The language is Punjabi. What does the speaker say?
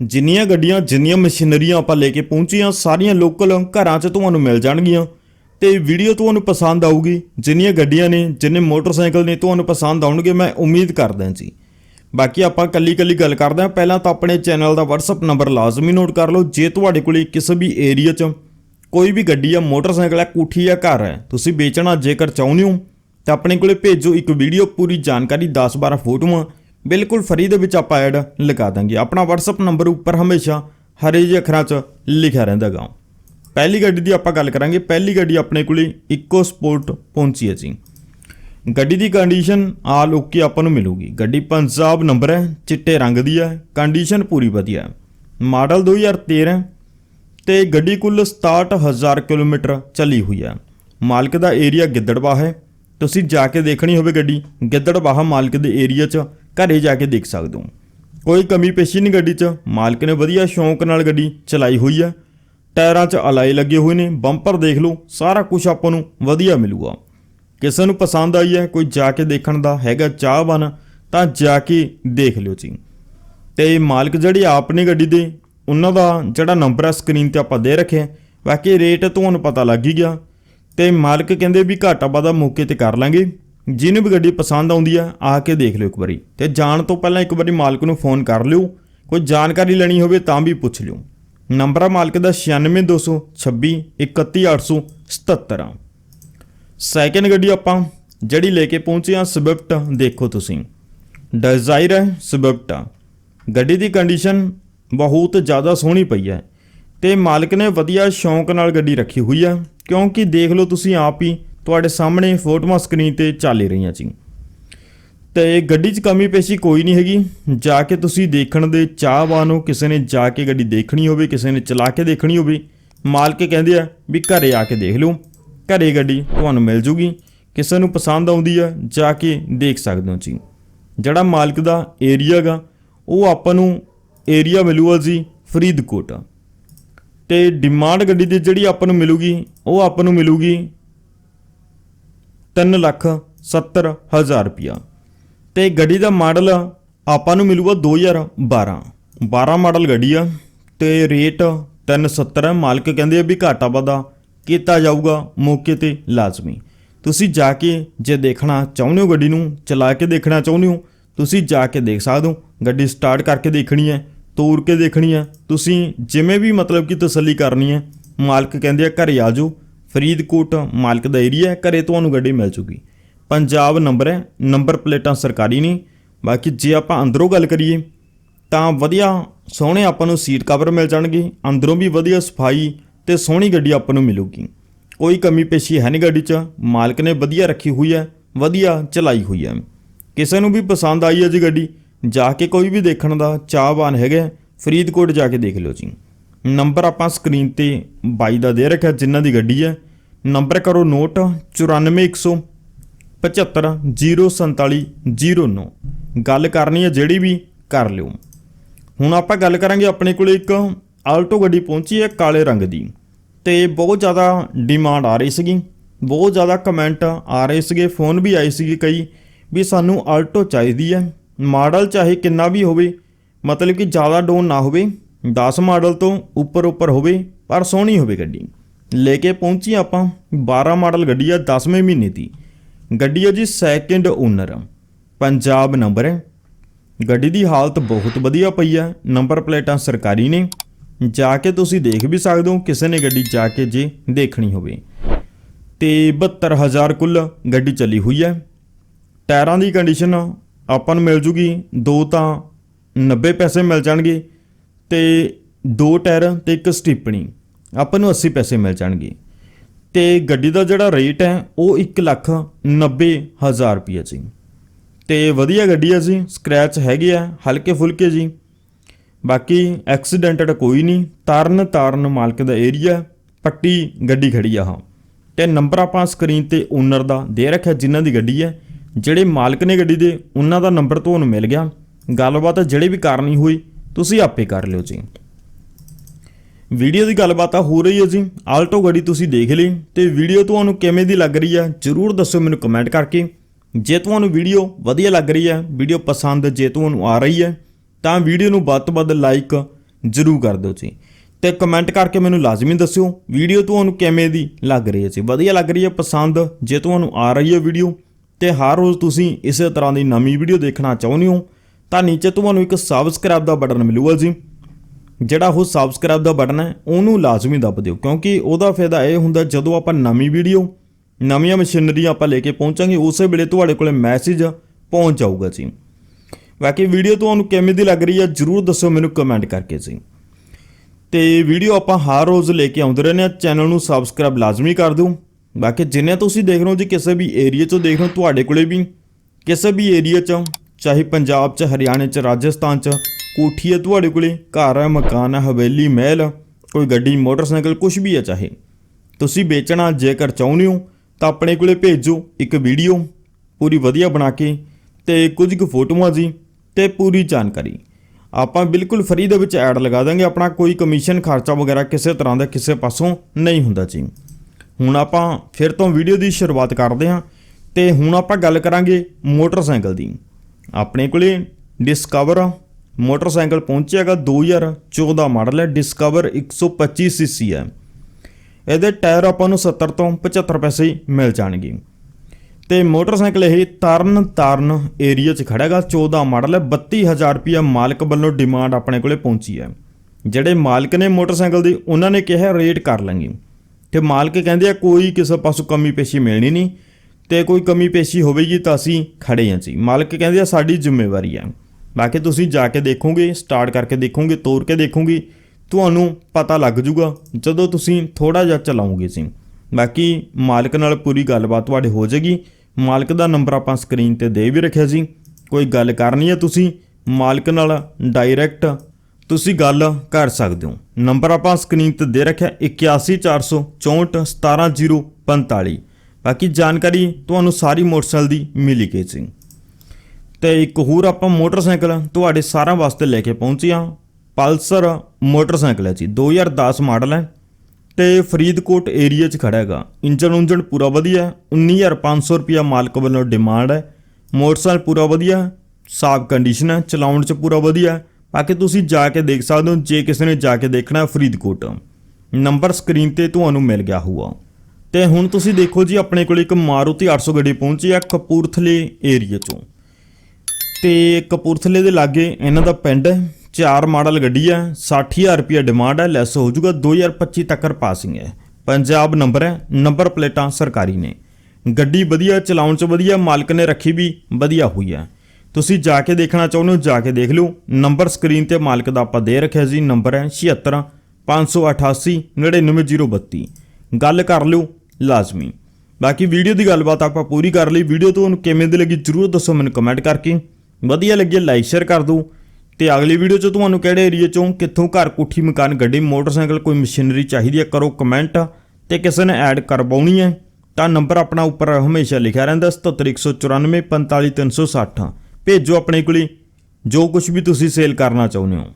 ਜਿੰਨੀਆਂ ਗੱਡੀਆਂ, ਜਿੰਨੀਆਂ ਮਸ਼ੀਨਰੀਆਂ ਆਪਾਂ ਲੈ ਕੇ ਪਹੁੰਚੀਆਂ ਸਾਰੀਆਂ ਲੋਕਲ ਘਰਾਂ 'ਚ ਤੁਹਾਨੂੰ ਮਿਲ ਜਾਣਗੀਆਂ। ਤੇ ਵੀਡੀਓ ਤੁਹਾਨੂੰ ਪਸੰਦ ਆਊਗੀ। ਜਿੰਨੀਆਂ ਗੱਡੀਆਂ ਨੇ, ਜਿੰਨੇ ਮੋਟਰਸਾਈਕਲ ਨੇ, ਤੁਹਾਨੂੰ ਪਸੰਦ ਆਉਣਗੇ, ਮੈਂ ਉਮੀਦ ਕਰਦਾ ਜੀ। ਬਾਕੀ ਆਪਾਂ ਕੱਲੀ ਕੱਲੀ ਗੱਲ ਕਰਦੇ ਹਾਂ। ਪਹਿਲਾਂ ਤਾਂ ਆਪਣੇ ਚੈਨਲ ਦਾ WhatsApp ਨੰਬਰ ਲਾਜ਼ਮੀ ਨੋਟ ਕਰ ਲਓ। ਜੇ ਤੁਹਾਡੇ ਕੋਲ ਕਿਸੇ ਵੀ ਏਰੀਆ 'ਚ ਕੋਈ ਵੀ ਗੱਡੀ ਆ ਮੋਟਰਸਾਈਕਲ ਆ ਕੋਠੀ ਆ ਘਰ ਹੈ, ਤੁਸੀਂ ਵੇਚਣਾ ਜੇਕਰ ਚਾਹੁੰਦੇ ਹੋ, ਤਾਂ ਆਪਣੇ ਕੋਲੇ ਭੇਜੋ ਇੱਕ ਵੀਡੀਓ ਪੂਰੀ ਜਾਣਕਾਰੀ 10-12 ਫੋਟੋਆਂ। ਬਿਲਕੁਲ ਫਰੀ ਦੇ ਵਿੱਚ ਆਪਾਂ ਐਡ ਲਗਾ ਦਾਂਗੇ। ਆਪਣਾ WhatsApp ਨੰਬਰ ਉੱਪਰ ਹਮੇਸ਼ਾ ਹਰੇ ਜਿਹੇ ਅੱਖਰਾਂ 'ਚ ਲਿਖਿਆ ਰਹਿੰਦਾ ਗਾ ਪਹਿਲੀ ਗੱਡੀ ਦੀ ਆਪਾਂ ਗੱਲ ਕਰਾਂਗੇ। ਪਹਿਲੀ ਗੱਡੀ ਆਪਣੇ ਕੋਲੇ ਇਕੋ ਸਪੋਰਟ ਪਹੁੰਚੀ ਹੈ ਜੀ। ਗੱਡੀ ਦੀ ਕੰਡੀਸ਼ਨ ਆ ਓਕੇ ਆਪਾਂ ਨੂੰ ਮਿਲੂਗੀ। ਗੱਡੀ ਪੰਜਾਬ ਨੰਬਰ ਹੈ, ਚਿੱਟੇ ਰੰਗ ਦੀ ਹੈ ਕੰਡੀਸ਼ਨ ਪੂਰੀ ਵਧੀਆ ਹੈ। ਮਾਡਲ 2013 ਤੇ ਗੱਡੀ ਕੁੱਲ 67000 ਕਿਲੋਮੀਟਰ ਚੱਲੀ ਹੋਈ ਹੈ। ਮਾਲਕ ਦਾ ਏਰੀਆ ਗਿੱਦੜਵਾ ਹੈ। ਤੁਸੀਂ ਜਾ ਕੇ ਦੇਖਣੀ ਹੋਵੇ ਗੱਡੀ ਗਿੱਦੜਵਾਹ ਮਾਲਕ ਦੇ ਏਰੀਆ 'ਚ ਘਰੇ ਜਾ ਕੇ ਦੇਖ ਸਕਦੇ ਹੋ। ਕੋਈ ਕਮੀ ਪੇਸ਼ੀ ਨਹੀਂ ਗੱਡੀ 'ਚ। ਮਾਲਕ ਨੇ ਵਧੀਆ ਸ਼ੌਂਕ ਨਾਲ ਗੱਡੀ ਚਲਾਈ ਹੋਈ ਹੈ ਟਾਇਰਾਂ 'ਚ ਅਲਾਈ ਲੱਗੇ ਹੋਏ ਨੇ। ਬੰਪਰ ਦੇਖ ਲਓ, ਸਾਰਾ ਕੁਝ ਆਪਾਂ ਨੂੰ ਵਧੀਆ ਮਿਲੂਗਾ। ਕਿਸੇ ਨੂੰ ਪਸੰਦ ਆਈ ਹੈ, ਕੋਈ ਜਾ ਕੇ ਦੇਖਣ ਦਾ ਹੈਗਾ ਚਾਹਵਾਨ, ਤਾਂ ਜਾ ਕੇ ਦੇਖ ਲਿਓ ਜੀ। ਤੇ ਮਾਲਕ ਜਿਹੜੇ ਆਪ ਨੇ ਗੱਡੀ ਦੇ, ਉਹਨਾਂ ਦਾ ਜਿਹੜਾ ਨੰਬਰ ਆ ਸਕਰੀਨ ਤੇ ਆਪਾਂ ਦੇ ਰੱਖਿਆ। ਬਾਕੀ ਰੇਟ ਤੁਹਾਨੂੰ ਪਤਾ ਲੱਗ ਹੀ ਗਿਆ। ਤੇ ਮਾਲਕ ਕਹਿੰਦੇ ਵੀ ਘਾਟਾ ਵਾਧਾ ਮੌਕੇ ਤੇ ਕਰ ਲਾਂਗੇ। ਜਿਹਨੂੰ ਵੀ ਗੱਡੀ ਪਸੰਦ ਆਉਂਦੀ ਆ ਆ ਕੇ ਦੇਖ ਲਿਓ ਇੱਕ ਵਾਰੀ। ਤੇ ਜਾਣ ਤੋਂ ਪਹਿਲਾਂ ਇੱਕ ਵਾਰੀ ਮਾਲਕ ਨੂੰ ਫੋਨ ਕਰ ਲਿਓ। ਕੋਈ ਜਾਣਕਾਰੀ ਲੈਣੀ ਹੋਵੇ ਤਾਂ ਵੀ ਪੁੱਛ ਲਿਓ। ਨੰਬਰ ਆ ਮਾਲਕ ਦਾ 96226 31877 ਸੈਕਿੰਡ ਗੱਡੀ ਆਪਾਂ, ਜਿਹੜੀ ਲੈ ਕੇ ਪਹੁੰਚੇ ਆ ਸਵਿਫਟ ਦੇਖੋ ਤੁਸੀਂ। ਡਿਜ਼ਾਇਰ ਹੈ ਸਵਿਫਟ ਗੱਡੀ ਦੀ ਕੰਡੀਸ਼ਨ ਬਹੁਤ ਜ਼ਿਆਦਾ ਸੋਹਣੀ ਪਈ ਹੈ। ਤੇ ਮਾਲਕ ਨੇ ਵਧੀਆ ਸ਼ੌਂਕ ਨਾਲ ਗੱਡੀ ਰੱਖੀ ਹੋਈ ਆ। ਕਿਉਂਕਿ ਦੇਖ ਲਓ ਤੁਸੀਂ ਆਪ ਹੀ ਤੁਹਾਡੇ ਸਾਹਮਣੇ ਫੋਟੋਆਂ ਸਕਰੀਨ ਤੇ ਚੱਲ ਹੀ ਰਹੀਆਂ ਜੀ। ਤੇ ਗੱਡੀ 'ਚ ਕਮੀ ਪੇਸ਼ੀ ਕੋਈ ਨਹੀਂ ਹੈਗੀ। ਜਾ ਕੇ ਤੁਸੀਂ ਦੇਖਣ ਦੇ ਚਾਹਵਾਨ ਹੋ, ਕਿਸੇ ਨੇ ਜਾ ਕੇ ਗੱਡੀ ਦੇਖਣੀ ਹੋਵੇ, ਕਿਸੇ ਨੇ ਚਲਾ ਕੇ ਦੇਖਣੀ ਹੋਵੇ, ਮਾਲਕ ਕਹਿੰਦੇ ਆ ਵੀ ਘਰੇ ਆ ਕੇ ਦੇਖ ਲਓ। ਘਰੇ ਗੱਡੀ ਤੁਹਾਨੂੰ ਮਿਲ ਜੂਗੀ। ਕਿਸੇ ਨੂੰ ਪਸੰਦ ਆਉਂਦੀ ਆ, ਜਾ ਕੇ ਦੇਖ ਸਕਦੇ ਹੋ ਜੀ। ਜਿਹੜਾ ਮਾਲਕ ਦਾ ਏਰੀਆ ਗਾ ਉਹ ਆਪਾਂ ਨੂੰ ਏਰੀਆ ਮਿਲੂਗਾ ਜੀ, ਫਰੀਦਕੋਟ। ਤੇ ਡਿਮਾਂਡ ਗੱਡੀ ਦੀ ਜਿਹੜੀ ਆਪਾਂ ਨੂੰ ਮਿਲੂਗੀ, ਉਹ ਆਪਾਂ ਨੂੰ ਮਿਲੂਗੀ 3 ਲੱਖ 70 ਹਜ਼ਾਰ ਰੁਪਿਆ ਤੇ ਗੱਡੀ ਦਾ ਮਾਡਲ ਆਪਾਂ ਨੂੰ ਮਿਲੂਗਾ 2012 12 ਮਾਡਲ ਗੱਡੀ ਆ ਤੇ ਰੇਟ 370 ਹੈ ਮਾਲਕ ਕਹਿੰਦੇ ਆ ਵੀ ਘਾਟਾ ਵਾਧਾ ਕੀਤਾ ਜਾਊਗਾ ਮੌਕੇ ਤੇ ਲਾਜ਼ਮੀ। ਤੁਸੀਂ ਜਾ ਕੇ ਜੇ ਦੇਖਣਾ ਚਾਹੁੰਦੇ ਹੋ ਗੱਡੀ ਨੂੰ, ਚਲਾ ਕੇ ਦੇਖਣਾ ਚਾਹੁੰਦੇ ਹੋ, ਤੁਸੀਂ ਜਾ ਕੇ ਦੇਖ ਸਕਦੇ ਹੋ। ਗੱਡੀ ਸਟਾਰਟ ਕਰਕੇ ਦੇਖਣੀ ਹੈ ਤੋੜ ਕੇ ਦੇਖਣੀ ਹੈ। ਤੁਸੀਂ ਜਿਵੇਂ ਵੀ ਮਤਲਬ ਕਿ ਤਸੱਲੀ ਕਰਨੀ ਹੈ, ਮਾਲਕ ਕਹਿੰਦੇ ਆ ਘਰੇ ਆ ਜਾਓ। ਫਰੀਦਕੋਟ ਮਾਲਕ ਦਾ ਏਰੀਆ ਹੈ, ਘਰੇ ਤੁਹਾਨੂੰ ਗੱਡੀ ਮਿਲ ਜੂਗੀ। ਪੰਜਾਬ ਨੰਬਰ ਹੈ ਨੰਬਰ ਪਲੇਟਾਂ ਸਰਕਾਰੀ ਨੇ। ਬਾਕੀ ਜੇ ਆਪਾਂ ਅੰਦਰੋਂ ਗੱਲ ਕਰੀਏ, ਤਾਂ ਵਧੀਆ ਸੋਹਣੇ ਆਪਾਂ ਨੂੰ ਸੀਟ ਕਵਰ ਮਿਲ ਜਾਣਗੇ। ਅੰਦਰੋਂ ਵੀ ਵਧੀਆ ਸਫ਼ਾਈ ਤੇ ਸੋਹਣੀ ਗੱਡੀ ਆਪਾਂ ਨੂੰ ਮਿਲੂਗੀ। ਕੋਈ ਕਮੀ ਪੇਸ਼ੀ ਹੈ ਨਹੀਂ ਗੱਡੀ 'ਚ। ਮਾਲਕ ਨੇ ਵਧੀਆ ਰੱਖੀ ਹੋਈ ਹੈ, ਵਧੀਆ ਚਲਾਈ ਹੋਈ ਹੈ। ਕਿਸੇ ਨੂੰ ਵੀ ਪਸੰਦ ਆਈ ਹੈ ਜੀ ਗੱਡੀ, ਜਾ ਕੇ ਕੋਈ ਵੀ ਦੇਖਣ ਦਾ ਚਾਹਵਾਨ ਹੈਗਾ ਫਰੀਦਕੋਟ ਜਾ ਕੇ ਦੇਖ ਲਿਓ ਜੀ। ਨੰਬਰ ਆਪਾਂ ਸਕਰੀਨ ਤੇ ਬਾਈ ਦਾ ਦੇ ਰੱਖਿਆ, ਜਿਨ੍ਹਾਂ ਦੀ ਗੱਡੀ ਹੈ। ਨੰਬਰ ਕਰੋ ਨੋਟ 94100 7504709 ਗੱਲ ਕਰਨੀ ਹੈ ਜਿਹੜੀ ਵੀ ਕਰ ਲਿਓ। ਹੁਣ ਆਪਾਂ ਗੱਲ ਕਰਾਂਗੇ ਆਪਣੇ ਕੋਲ ਇੱਕ ਆਲਟੋ ਗੱਡੀ ਪਹੁੰਚੀ ਹੈ ਕਾਲੇ ਰੰਗ ਦੀ। ਤੇ ਬਹੁਤ ਜ਼ਿਆਦਾ ਡਿਮਾਂਡ ਆ ਰਹੀ ਸੀਗੀ। ਬਹੁਤ ਜ਼ਿਆਦਾ ਕਮੈਂਟ ਆ ਰਹੇ ਸੀਗੇ ਫੋਨ ਵੀ ਆਏ ਸੀਗੇ ਕਈ, ਵੀ ਸਾਨੂੰ ਆਲਟੋ ਚਾਹੀਦੀ ਹੈ। ਮਾਡਲ ਚਾਹੇ ਕਿੰਨਾ ਵੀ ਹੋਵੇ, ਮਤਲਬ ਕਿ ਜ਼ਿਆਦਾ ਡੋਨ ਨਾ ਹੋਵੇ। 10 ਮਾਡਲ ਤੋਂ ਉੱਪਰ ਉੱਪਰ ਹੋਵੇ, ਪਰ ਸੋਹਣੀ ਹੋਵੇ ਗੱਡੀ। ਲੈ ਕੇ ਪਹੁੰਚੀ ਆਪਾਂ 12 ਮਾਡਲ ਗੱਡੀ ਆ 10ਵੇਂ ਮਹੀਨੇ ਦੀ। ਗੱਡੀ ਹੈ ਜੀ ਸੈਕਿੰਡ ਓਨਰ ਪੰਜਾਬ ਨੰਬਰ ਹੈ। ਗੱਡੀ ਦੀ ਹਾਲਤ ਬਹੁਤ ਵਧੀਆ ਪਈ ਹੈ ਨੰਬਰ ਪਲੇਟਾਂ ਸਰਕਾਰੀ ਨੇ। ਜਾ ਕੇ ਤੁਸੀਂ ਦੇਖ ਵੀ ਸਕਦੇ ਹੋ, ਕਿਸੇ ਨੇ ਗੱਡੀ ਜਾ ਕੇ ਜੇ ਦੇਖਣੀ ਹੋਵੇ। ਤੇ 72000 ਕੁੱਲ ਗੱਡੀ ਚੱਲੀ ਹੋਈ ਹੈ। ਟਾਇਰਾਂ ਦੀ ਕੰਡੀਸ਼ਨ ਆਪਾਂ ਨੂੰ ਮਿਲ ਜੂਗੀ। ਦੋ ਤਾਂ 90 ਪੈਸੇ ਮਿਲ ਜਾਣਗੇ। ਤੇ ਦੋ ਟਾਇਰ ਤੇ ਇੱਕ ਸਟਿੱਪਣੀ। ਆਪਾਂ ਨੂੰ 80 ਪੈਸੇ ਮਿਲ ਜਾਣਗੇ। ਤੇ ਗੱਡੀ ਦਾ ਜਿਹੜਾ ਰੇਟ ਹੈ, ਉਹ 1 ਲੱਖ 90 ਹਜ਼ਾਰ ਰੁਪਏ ਜੀ। ਤੇ ਵਧੀਆ ਗੱਡੀ ਹੈ ਜੀ ਸਕ੍ਰੈਚ ਹੈਗੇ ਆ ਹਲਕੇ ਫੁਲਕੇ ਜੀ। ਬਾਕੀ ਐਕਸੀਡੈਂਟਡ ਕੋਈ ਨਹੀਂ, ਤਾਰਨ ਤਾਰਨ ਮਾਲਕ ਦਾ ਏਰੀਆ ਪੱਟੀ ਗੱਡੀ ਖੜੀ ਆ ਹਾਂ। ਤੇ ਨੰਬਰ ਆਪਾਂ ਸਕਰੀਨ ਤੇ ਓਨਰ ਦਾ ਦੇ ਰੱਖਿਆ ਜਿਨ੍ਹਾਂ ਦੀ ਗੱਡੀ ਹੈ। ਜਿਹੜੇ ਮਾਲਕ ਨੇ ਗੱਡੀ ਦੇ, ਉਹਨਾਂ ਦਾ ਨੰਬਰ ਤੁਹਾਨੂੰ ਮਿਲ ਗਿਆ। ਗੱਲਬਾਤ ਜਿਹੜੇ ਵੀ ਕਰਨੀ ਹੋਈ ਤੁਸੀਂ ਆਪੇ ਕਰ ਲਿਓ ਜੀ। ਵੀਡੀਓ ਦੀ ਗੱਲਬਾਤ ਆ ਹੋ ਰਹੀ ਹੈ ਜੀ। ਆਲਟੋ ਗੱਡੀ ਤੁਸੀਂ ਦੇਖ ਲਈ ਤੇ ਵੀਡੀਓ ਤੁਹਾਨੂੰ ਕਿਵੇਂ ਦੀ ਲੱਗ ਰਹੀ ਹੈ, ਜਰੂਰ ਦੱਸੋ ਮੈਨੂੰ ਕਮੈਂਟ ਕਰਕੇ। ਜੇ ਤੁਹਾਨੂੰ ਵੀਡੀਓ ਵਧੀਆ ਲੱਗ ਰਹੀ ਹੈ, ਵੀਡੀਓ ਪਸੰਦ ਜੇ ਤੁਹਾਨੂੰ ਆ ਰਹੀ ਹੈ, ਤਾਂ ਵੀਡੀਓ ਨੂੰ ਵੱਧ ਤੋਂ ਵੱਧ ਲਾਈਕ ਜਰੂਰ ਕਰ ਦਿਓ ਜੀ। ਤੇ ਕਮੈਂਟ ਕਰਕੇ ਮੈਨੂੰ ਲਾਜ਼ਮੀ ਦੱਸਿਓ, ਵੀਡੀਓ ਤੁਹਾਨੂੰ ਕਿਵੇਂ ਦੀ ਲੱਗ ਰਹੀ ਹੈ ਜੀ। ਵਧੀਆ ਲੱਗ ਰਹੀ ਹੈ, ਪਸੰਦ ਜੇ ਤੁਹਾਨੂੰ ਆ ਰਹੀ ਹੈ ਵੀਡੀਓ, ਤੇ ਹਰ ਰੋਜ਼ ਤੁਸੀਂ ਇਸੇ ਤਰ੍ਹਾਂ ਦੀ ਨਵੀਂ ਵੀਡੀਓ ਦੇਖਣਾ ਚਾਹੁੰਦੇ ਹੋ ਤਾਂ ਨੀਚੇ ਤੁਹਾਨੂੰ ਇੱਕ ਸਬਸਕ੍ਰਾਈਬ ਦਾ ਬਟਨ ਮਿਲੂਗਾ ਜੀ। ਜਿਹੜਾ ਉਹ ਸਬਸਕ੍ਰਾਈਬ ਦਾ ਬਟਨ ਹੈ, ਉਹਨੂੰ ਲਾਜ਼ਮੀ ਦੱਬ ਦਿਓ, ਕਿਉਂਕਿ ਉਹਦਾ ਫਾਇਦਾ ਇਹ ਹੁੰਦਾ ਜਦੋਂ ਆਪਾਂ ਨਵੀਂ ਵੀਡੀਓ ਨਵੀਆਂ ਮਸ਼ੀਨਰੀ ਆਪਾਂ ਲੈ ਕੇ ਪਹੁੰਚਾਂਗੇ, ਉਸੇ ਵੇਲੇ ਤੁਹਾਡੇ ਕੋਲੇ ਮੈਸੇਜ ਪਹੁੰਚ ਜਾਊਗਾ ਜੀ। ਬਾਕੀ ਵੀਡੀਓ ਤੁਹਾਨੂੰ ਕਿਵੇਂ ਦੀ ਲੱਗ ਰਹੀ ਹੈ, ਜਰੂਰ ਦੱਸਿਓ ਮੈਨੂੰ ਕਮੈਂਟ ਕਰਕੇ ਜੀ। ਤੇ ਵੀਡੀਓ ਆਪਾਂ ਹਰ ਰੋਜ਼ ਲੈ ਕੇ ਆਉਂਦੇ ਰਹਿੰਦੇ ਆ ਚੈਨਲ ਨੂੰ ਸਬਸਕ੍ਰਾਈਬ ਲਾਜ਼ਮੀ ਕਰ ਦਿਓ। ਬਾਕੀ ਜਿੰਨੇ ਤੁਸੀਂ ਦੇਖ ਰਹੇ ਹੋ ਜੀ, ਕਿਸੇ ਵੀ ਏਰੀਆ 'ਚੋਂ ਦੇਖ ਰਹੇ ਹੋ, ਤੁਹਾਡੇ ਕੋਲੇ ਵੀ, ਕਿਸੇ ਵੀ ਏਰੀਆ 'ਚੋਂ ਚਾਹੇ ਪੰਜਾਬ 'ਚ, ਹਰਿਆਣੇ 'ਚ, ਰਾਜਸਥਾਨ 'ਚ, ਕੋਠੀ ਹੈ ਤੁਹਾਡੇ ਕੋਲੇ, ਘਰ ਹੈ, ਮਕਾਨ ਹੈ, ਹਵੇਲੀ, ਮਹਿਲ, ਕੋਈ ਗੱਡੀ, ਮੋਟਰਸਾਈਕਲ ਕੁਝ ਵੀ ਹੈ ਚਾਹੇ। ਤੁਸੀਂ ਵੇਚਣਾ ਜੇਕਰ ਚਾਹੁੰਦੇ ਹੋ, ਤਾਂ ਆਪਣੇ ਕੋਲੇ ਭੇਜੋ ਇੱਕ ਵੀਡੀਓ, ਪੂਰੀ ਵਧੀਆ ਬਣਾ ਕੇ ਤੇ ਕੁਝ ਕੁ ਫੋਟੋਆਂ ਜੀ ਤੇ ਪੂਰੀ ਜਾਣਕਾਰੀ। ਆਪਾਂ ਬਿਲਕੁਲ ਫ੍ਰੀ ਦੇ ਵਿੱਚ ਐਡ ਲਗਾ ਦਾਂਗੇ, ਆਪਣਾ ਕੋਈ ਕਮਿਸ਼ਨ ਖਰਚਾ ਵਗੈਰਾ ਕਿਸੇ ਤਰ੍ਹਾਂ ਦਾ ਕਿਸੇ ਪਾਸੋਂ ਨਹੀਂ ਹੁੰਦਾ ਜੀ। ਹੁਣ ਆਪਾਂ ਫਿਰ ਤੋਂ ਵੀਡੀਓ ਦੀ ਸ਼ੁਰੂਆਤ ਕਰਦੇ ਹਾਂ ਤੇ ਹੁਣ ਆਪਾਂ ਗੱਲ ਕਰਾਂਗੇ ਮੋਟਰਸਾਈਕਲ ਦੀ। ਆਪਣੇ ਕੋਲੇ ਡਿਸਕਵਰ ਮੋਟਰਸਾਈਕਲ ਪਹੁੰਚਿਆਗਾ 2014 ਮਾਡਲ ਹੈ। ਡਿਸਕਵਰ 125 ਸੀਸੀ ਹੈ। ਇਹਦੇ ਟਾਇਰ ਆਪਾਂ ਨੂੰ 70 ਤੋਂ 75 ਪੈਸੇ ਮਿਲ ਜਾਣਗੇ। ਤੇ ਮੋਟਰਸਾਈਕਲ ਇਹ ਤਰਨ ਤਾਰਨ ਏਰੀਆ 'ਚ ਖੜਾਗਾ 14 ਮਾਡਲ ਹੈ। 32000 ਰੁਪਿਆ ਮਾਲਕ ਵੱਲੋਂ ਡਿਮਾਂਡ ਆਪਣੇ ਕੋਲੇ ਪਹੁੰਚੀ ਹੈ। ਜਿਹੜੇ ਮਾਲਕ ਨੇ ਮੋਟਰਸਾਈਕਲ ਦੀ, ਉਹਨਾਂ ਨੇ ਕਿਹਾ ਰੇਟ ਕਰ ਲਾਂਗੇ। ਤੇ ਮਾਲਕ ਕਹਿੰਦੇ ਆ, ਕੋਈ ਕਿਸੇ ਪਾਸੋਂ ਕਮੀ ਪੇਸ਼ੀ ਮਿਲਣੀ ਨਹੀਂ। ਤੇ ਕੋਈ ਕਮੀ ਪੇਸ਼ੀ ਹੋਵੇਗੀ ਤਾਂ ਅਸੀਂ ਖੜੇ ਹਾਂ ਜੀ। ਮਾਲਕ ਕਹਿੰਦੇ ਆ, ਸਾਡੀ ਜ਼ਿੰਮੇਵਾਰੀ ਹੈ। ਬਾਕੀ ਤੁਸੀਂ ਜਾ ਕੇ ਦੇਖੋਗੇ ਸਟਾਰਟ ਕਰਕੇ ਦੇਖੋਗੇ ਤੋੜ ਕੇ ਦੇਖੋਗੇ, ਤੁਹਾਨੂੰ ਪਤਾ ਲੱਗ ਜੂਗਾ, ਜਦੋਂ ਤੁਸੀਂ ਥੋੜਾ ਜਿਹਾ ਚਲਾਉਂਗੇ ਸੀ ਬਾਕੀ ਮਾਲਕ ਨਾਲ ਪੂਰੀ ਗੱਲਬਾਤ ਤੁਹਾਡੇ ਹੋ ਜਾਏਗੀ। ਮਾਲਕ ਦਾ ਨੰਬਰ ਆਪਾਂ ਸਕਰੀਨ ਤੇ ਦੇ ਵੀ ਰੱਖਿਆ ਸੀ ਕੋਈ ਗੱਲ ਕਰਨੀ ਹੈ ਤੁਸੀਂ, ਮਾਲਕ ਨਾਲ ਡਾਇਰੈਕਟ ਤੁਸੀਂ ਗੱਲ ਕਰ ਸਕਦੇ ਹੋ। ਨੰਬਰ ਆਪਾਂ ਸਕਰੀਨ ਤੇ ਦੇ ਰੱਖਿਆ 8146417045 ਬਾਕੀ ਜਾਣਕਾਰੀ ਤੁਹਾਨੂੰ ਸਾਰੀ ਮੋਟਰਸਾਈਕਲ ਦੀ ਮਿਲੀ ਗਈ ਸੀ। ਤੇ ਇੱਕ ਹੋਰ ਆਪਾਂ ਮੋਟਰਸਾਈਕਲ ਤੁਹਾਡੇ ਸਾਰਿਆਂ ਵਾਸਤੇ ਲੈ ਕੇ ਪਹੁੰਚੇ ਹਾਂ। ਪਲਸਰ ਮੋਟਰਸਾਈਕਲ ਹੈ ਜੀ 2010 ਮਾਡਲ ਹੈ ਤੇ ਫਰੀਦਕੋਟ ਏਰੀਆ 'ਚ ਖੜਾ ਹੈਗਾ। ਇੰਜਨ ਉਂਜਨ ਪੂਰਾ ਵਧੀਆ ਹੈ। 19500 ਰੁਪਿਆ ਮਾਲਕ ਵੱਲੋਂ ਡਿਮਾਂਡ ਹੈ। ਮੋਟਰਸਾਈਕਲ ਪੂਰਾ ਵਧੀਆ, ਸਾਫ਼ ਕੰਡੀਸ਼ਨ ਹੈ, ਚਲਾਉਣ 'ਚ ਪੂਰਾ ਵਧੀਆ। ਬਾਕੀ ਤੁਸੀਂ ਜਾ ਕੇ ਦੇਖ ਸਕਦੇ ਹੋ, ਜੇ ਕਿਸੇ ਨੇ ਜਾ ਕੇ ਦੇਖਣਾ ਫਰੀਦਕੋਟ। ਨੰਬਰ ਸਕਰੀਨ ਤੇ ਤੁਹਾਨੂੰ ਮਿਲ ਗਿਆ ਹੋਊਗਾ। ਤੇ ਹੁਣ ਤੁਸੀਂ ਦੇਖੋ ਜੀ, ਆਪਣੇ ਕੋਲ ਇੱਕ ਮਾਰੂਤੀ 800 ਗੱਡੀ ਪਹੁੰਚੀ ਆ ਕਪੂਰਥਲੇ ਏਰੀਆ 'ਚੋਂ। ਤੇ ਕਪੂਰਥਲੇ ਦੇ ਲਾਗੇ ਇਹਨਾਂ ਦਾ ਪਿੰਡ ਹੈ, ਚਾਰ ਮਾਡਲ ਗੱਡੀ ਹੈ 60000 ਰੁਪਏ ਡਿਮਾਂਡ ਹੈ ਲੈਸ ਹੋ ਜਾਊਗਾ 2025 ਤੱਕ ਪਾਸਿੰਗ ਹੈ। ਪੰਜਾਬ ਨੰਬਰ ਹੈ, ਨੰਬਰ ਪਲੇਟਾਂ ਸਰਕਾਰੀ ਨੇ। ਗੱਡੀ ਵਧੀਆ, ਚਲਾਉਣ 'ਚ ਵਧੀਆ, ਮਾਲਕ ਨੇ ਰੱਖੀ ਵੀ, ਵਧੀਆ ਹੋਈ ਹੈ ਤੁਸੀਂ ਜਾ ਕੇ ਦੇਖਣਾ ਚਾਹੁੰਦੇ ਹੋ, ਜਾ ਕੇ ਦੇਖ ਲਓ। ਨੰਬਰ ਸਕਰੀਨ ਤੇ ਮਾਲਕ ਦਾ ਆਪਾਂ ਦੇ ਰੱਖਿਆ ਜੀ, ਨੰਬਰ ਹੈ 76 588 99032 ਗੱਲ ਕਰ ਲਿਓ ਲਾਜ਼ਮੀ। ਬਾਕੀ ਵੀਡੀਓ ਦੀ ਗੱਲਬਾਤ ਆਪਾਂ ਪੂਰੀ ਕਰ ਲਈ। ਵੀਡੀਓ ਤੁਹਾਨੂੰ ਕਿਵੇਂ ਦੀ ਲੱਗੀ ਜਰੂਰ ਦੱਸੋ ਮੈਨੂੰ ਕਮੈਂਟ ਕਰਕੇ। ਵਧੀਆ ਲੱਗੇ ਲਾਈਕ ਸ਼ੇਅਰ ਕਰ ਦਿਓ। ਤੇ ਅਗਲੀ ਵੀਡੀਓ 'ਚ ਤੁਹਾਨੂੰ ਕਿਹੜੇ ਏਰੀਆ 'ਚੋਂ ਕਿੱਥੋਂ ਘਰ ਕੋਠੀ ਮਕਾਨ ਗੱਡੀ, ਮੋਟਰਸਾਈਕਲ, ਕੋਈ ਮਸ਼ੀਨਰੀ ਚਾਹੀਦੀ ਹੈ, ਕਰੋ ਕਮੈਂਟ ਤੇ ਕਿਸੇ ਨੇ ਐਡ ਕਰਵਾਉਣੀ ਹੈ, ਤਾਂ ਨੰਬਰ ਆਪਣਾ ਉੱਪਰ ਹਮੇਸ਼ਾ ਲਿਖਿਆ ਰਹਿੰਦਾ 77194 45360 ਭੇਜੋ ਆਪਣੇ ਕੋਲੇ ਜੋ ਕੁਝ ਵੀ ਤੁਸੀਂ ਸੇਲ ਕਰਨਾ ਚਾਹੁੰਦੇ ਹੋ।